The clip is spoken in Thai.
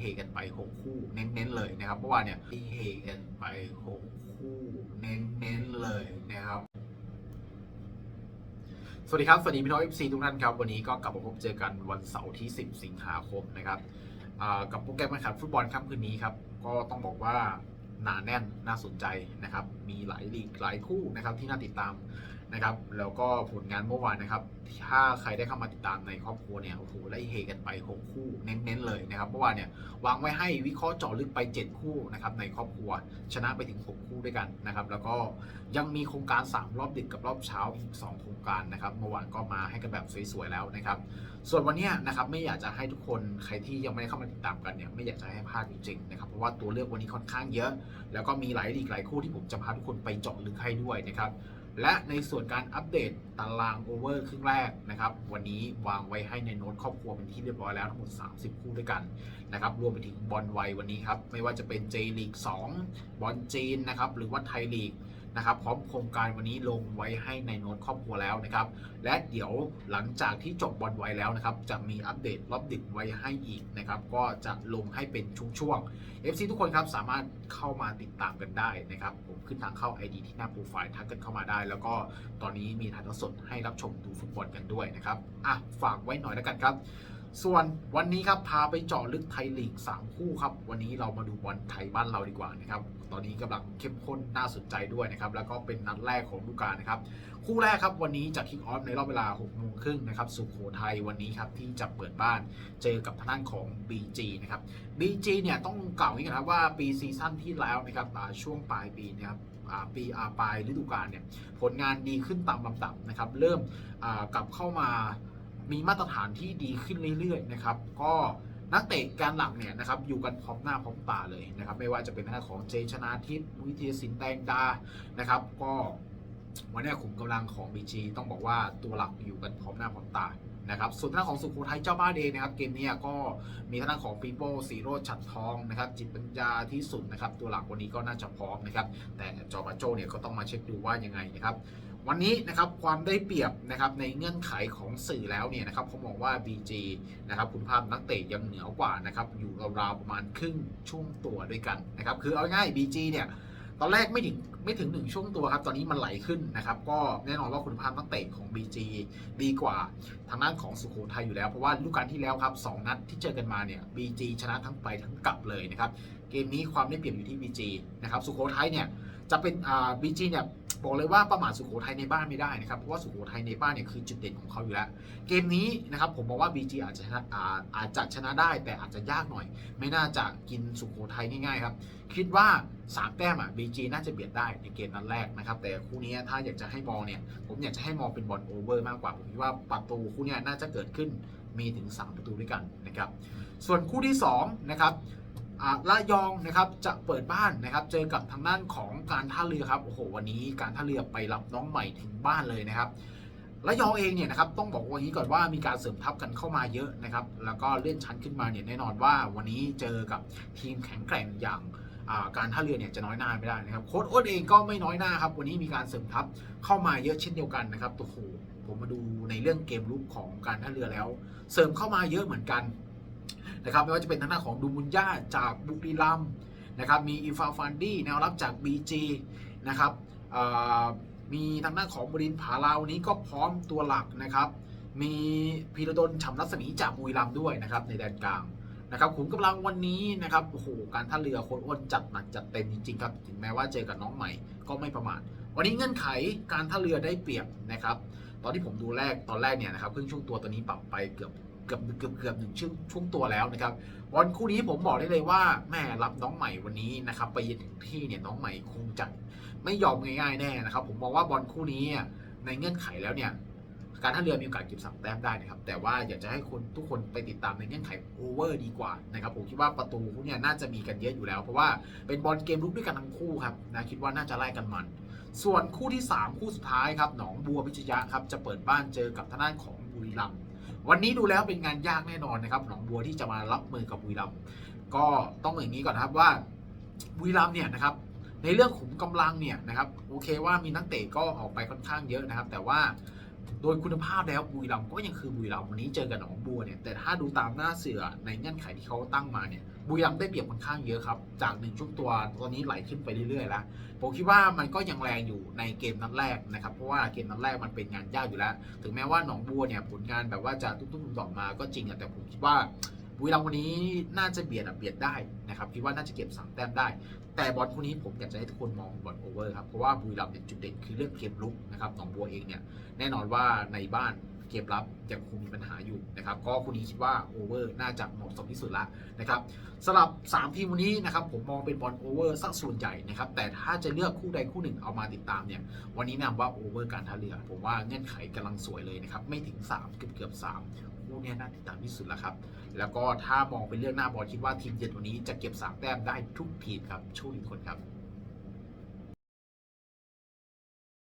เฮกันไป 6 คู่เน้นๆเลยนะครับเมื่อวานเนี่ยไล่เฮกันไป 6 คู่เน้นๆเลยนะครับสวัสดีครับสวัสดีพี่น้อง FC ทุกท่านครับ วันนี้ก็กลับมาพบเจอกันวันเสาร์ที่ 10 สิงหาคมนะครับกับโปรแกรมการแข่งขันฟุตบอลค่ำคืนนี้ครับก็ต้องบอกว่าหนาแน่นน่าสนใจนะครับ มีหลายลีกหลายคู่นะครับที่น่าติดตาม นะครับแล้วก็ผลงานเมื่อวานนะครับ ถ้าใครได้เข้ามาติดตามในครอบครัวเนี่ยโอ้โหไล่เฮกันไป 6 คู่เน้นๆเลยนะครับเมื่อวานเนี่ยวางไว้ให้วิเคราะห์เจาะลึกไป 7 คู่นะครับในครอบครัวชนะไปถึง 6 คู่ด้วยกันนะครับแล้วก็ยังมีโครงการ 3 รอบดึกกับรอบเช้าอีก 2 โครงการนะครับเมื่อวานก็มาให้กันแบบสวยๆแล้วนะครับส่วนวันนี้นะครับไม่อยากจะให้ทุกคนใครที่ยังไม่ได้เข้ามาติดตามกันเนี่ยไม่อยากจะให้พลาดจริงๆนะครับเพราะว่าตัวเลือกวันนี้ค่อนข้างเยอะ แล้วก็มีหลายลีกหลายคู่ที่ผมจะพาทุกคนไปเจาะลึกให้ด้วยนะครับ และในส่วนการอัปเดตตารางโอเวอร์ครึ่งแรกนะครับวันนี้วางไว้ให้ในโน้ตครอบครัวเป็นที่เรียบร้อยแล้วทั้งหมด 30 คู่ด้วยกันนะครับรวมไปถึงบอลไววันนี้ครับไม่ว่าจะเป็น J ลีก2บอลจีนนะครับหรือว่าไทยลีก นะครับพร้อมโครงการวันนี้ลงไว้ให้ในโน้ตครอบครัวแล้วนะครับ และเดี๋ยวหลังจากที่จบบอลไวแล้วนะครับ จะมีอัปเดตรอบดึกไว้ให้อีกนะครับ ก็จะลงให้เป็นช่วงๆ FC ทุกคนครับสามารถเข้ามาติดตามกันได้นะครับ ผมขึ้นทางเข้า ID ที่หน้าโปรไฟล์ทักกันเข้ามาได้ แล้วก็ตอนนี้มีถ่ายทอดสดให้รับชมดูฟุตบอลกันด้วยนะครับอะฝากไว้หน่อยแล้วกันครับ ส่วนวันนี้ครับพาไปเจาะลึกไทยลีก 3 คู่ครับ วันนี้เรามาดูบอลไทยบ้านเราดีกว่านะครับตอนนี้กำลังเข้มข้นน่าสนใจด้วยนะครับแล้วก็เป็นนัดแรกของฤดูกาลนะครับคู่แรกครับวันนี้จะคิกออฟในรอบเวลา6โมงครึ่งนะครับสุโขทัยวันนี้ครับที่จะเปิดบ้านเจอกับทางด้านของ BG นะครับ BG เนี่ยต้องกล่าวอย่างนี้นะครับว่าปีซีซั่นที่แล้วนะครับช่วงปลายปีนะครับปีอาปลายฤดูกาลเนี่ยผลงานดีขึ้นตามลำดับนะครับเริ่มกลับเข้ามา มีมาตรฐานที่ดีขึ้นเรื่อยๆนะครับก็นักเตะการหลักเนี่ยนะครับอยู่กันพร้อมหน้าพร้อมตาเลยนะครับไม่ว่าจะเป็นทางด้าของเจชนาทิพย์วิทยาศิลป์แดงดานะครับก็วันนี้ขุมกำลังของ BG ต้องบอกว่าตัวหลักอยู่กันพร้อมหน้าพร้อมตานะครับส่วนทางด้าของสุโขทัยเจ้าบ้านเองนะครับเกมนี้ก็มีทางด้าของปีโป้สีโรดฉัดทองนะครับจิตปัญญาที่สุดนะครับตัวหลักวันนี้ก็น่าจะพร้อมนะครับแต่จอมาโจเนี่ยก็ต้องมาเช็คดูว่ายังไงนะครับ วันนี้นะครับความได้เปรียบนะครับในเงื่อนไขของสื่อแล้วเนี่ยนะครับผมมองว่า BG นะครับคุณภาพนักเตะยังเหนือกว่านะครับอยู่ราวๆประมาณครึ่งช่วงตัวด้วยกันนะครับคือเอาง่าย BG เนี่ยตอนแรกไม่ถึงไม่ถึงหนึ่งช่วงตัวครับ ตอนนี้มันไหลขึ้นนะครับ ก็แน่นอนว่าคุณภาพนักเตะของ BG ดีกว่าทางด้านของสุโขทัยอยู่แล้ว เพราะว่าฤดูกกาลที่แล้วครับสองนัดที่เจอกันมาเนี่ย BG ชนะทั้งไปทั้งกลับเลยนะครับ เกมนี้ความได้เปรียบอยู่ที่ BG นะครับ สุโขทัยเนี่ยจะเป็นอ่า BG เนี่ย บอกเลยว่าประมาทสุโขทัยในบ้านไม่ได้นะครับเพราะว่าสุโขทัยในบ้านเนี่ยคือจุดเด่นของเขาอยู่แล้ว เกมนี้นะครับผมมองว่า BG อาจจะชนะอาอาจจะชนะได้แต่อาจจะยากหน่อย ไม่น่าจะกินสุโขทัยง่ายๆครับคิดว่า 3 แต้มอะ BG น่าจะเบียดได้ในเกมนัดแรกนะครับแต่คู่นี้ถ้าอยากจะให้มองเนี่ยผมอยากจะให้มองเป็นบอลโอเวอร์มากกว่าผมคิดว่าประตูคู่นี้น่าจะเกิดขึ้นมีถึง 3 ประตูด้วยกันนะครับส่วนคู่ที่2นะครับ ละยองนะครับจะเปิดบ้านนะครับ เจอกับทางด้านของการท่าเรือครับโอ้โหวันนี้การท่าเรือไปรับน้องใหม่ถึงบ้านเลยนะครับระยองเองเนี่ยนะครับต้องบอกว่าอย่างนี้ก่อนว่ามีการเสริมทัพกันเข้ามาเยอะนะครับ แล้วก็เลื่อนชั้นขึ้นมาเนี่ยแน่นอนว่าวันนี้เจอกับทีมแข็งแกร่งอย่างการท่าเรือเนี่ยจะน้อยหน้าไม่ได้นะครับโค้ชโอ๊ตเองก็ไม่น้อยหน้าครับวันนี้มีการเสริมทัพเข้ามาเยอะเช่นเดียวกันนะครับโอ้โหผมมาดูในเรื่องเกมลุกของการท่าเรือแล้ว เสริมเข้ามาเยอะเหมือนกัน นะครับไม่ว่าจะเป็นทางด้านของดูมุนย่าจากบุรีรัมนะครับมีอินฟาฟันดี้แนวรับจาก BG นะครับมีทางด้านของบรินผาลาวนี้ก็พร้อมตัวหลักนะครับ มีพีระดลฉำรัศมีจากบุรีรัมด้วยนะครับในแดนกลางนะครับขุมกำลังวันนี้นะครับโอ้โหการท่าเรือโคนอ้นจัดหนักจัดเต็มจริงๆครับถึงแม้ว่าเจอกับน้องใหม่ก็ไม่ประมาทวันนี้เงื่อนไขการท่าเรือได้เปรียบนะครับ ตอนที่ผมดูแรกตอนแรกเนี่ยนะครับครึ่งช่วงตัวตอนนี้ปรับไปเกือบ เกือบเกือบเกือบหนึ่งช่วงช่วงตัวแล้วนะครับบอลคู่นี้ผมบอกได้เลยว่าแม่รับน้องใหม่วันนี้นะครับไปเยืนถึงที่เนี่ยน้องใหม่คงจะไม่ยอมง่ายๆแน่นะครับ ผมมองว่าบอลคู่นี้ในเงื่อนไขแล้วเนี่ยการท่าเรือมีโอกาสเก็บสามแต้มได้นะครับแต่ว่าอยากจะให้คนทุกคนไปติดตามในเงื่อนไขโอเวอร์ดีกว่านะครับผมคิดว่าประตูคู่เนี้น่าจะมีกันเยอะอยู่แล้ว เพราะว่าเป็นบอลเกมลุกด้วยกันทั้งคู่ครับนะคิดว่าน่าจะไล่กันมัน ส่วนคู่ที่ 3 คู่สุดท้ายครับหนองบัวพิชยะครับจะเปิดบ้านเจอกับทางด้านของบุรีรัมย์ วันนี้ดูแล้วเป็นงานยากแน่นอนนะครับหนองบัวที่จะมารับมือกับบุรีรัมย์ก็ต้องอย่างนี้ก่อนนะครับว่าบุรีรัมย์เนี่ยนะครับในเรื่องขุมกำลังเนี่ยนะครับโอเคว่ามีนักเตะก็ออกไปค่อนข้างเยอะนะครับ แต่ว่า โดยคุณภาพแล้วบุรีรัมก็ยังคือบุรีรัมวันนี้เจอกับหนองบัวเนี่ยแต่ถ้าดูตามหน้าเสือในเงื่อนไขที่เขาตั้งมาเนี่ยบุรีรัมได้เปรียบค่อนข้างเยอะครับ จากหนึ่งช่วงตัวตอนนี้ไหลขึ้นไปเรื่อยๆแล้วผมคิดว่ามันก็ยังแรงอยู่ในเกมนัดแรกนะครับเพราะว่าเกมนัดแรกมันเป็นงานยากอยู่แล้ว ถึงแม้ว่าหนองบัวเนี่ยผลงานแบบว่าจะตุ้มๆต่อมมาก็จริงอะแต่ผมคิดว่า บุรีรัมย์วันนี้น่าจะเบียดอะเบียดได้นะครับคิดว่าน่าจะเก็บสามแต้มได้ แต่บอลคู่นี้ผมอยากจะให้ทุกคนมองบอลโอเวอร์ครับเพราะว่าบุรีรัมย์เนี่ยจุดเด่นคือเรื่องเกมลุกนะครับหนองบัวเองเนี่ยแน่นอนว่าในบ้านเกมรับยังคงมีปัญหาอยู่นะครับก็คู่นี้คิดว่าโอเวอร์น่าจะเหมาะสมที่สุดละนะครับสำหรับ 3 ทีมวันนี้นะครับผมมองเป็นบอลโอเวอร์สักส่วนใหญ่นะครับแต่ถ้าจะเลือกคู่ใดคู่หนึ่งเอามาติดตามเนี่ยวันนี้นำว่าโอเวอร์การท่าเรือ ผมว่าเงื่อนไขกำลังสวยเลยนะครับไม่ถึง 3 เกือบเกือบๆ3คู่ เนี้น่าติดตามที่สุดแล้วครับ แล้วก็ถ้ามองเป็นเรื่องหน้าบอลคิดว่าทีมเยือนวันนี้จะเก็บ3แต้มได้ทุกทีมครับช่วยทุกคนครับ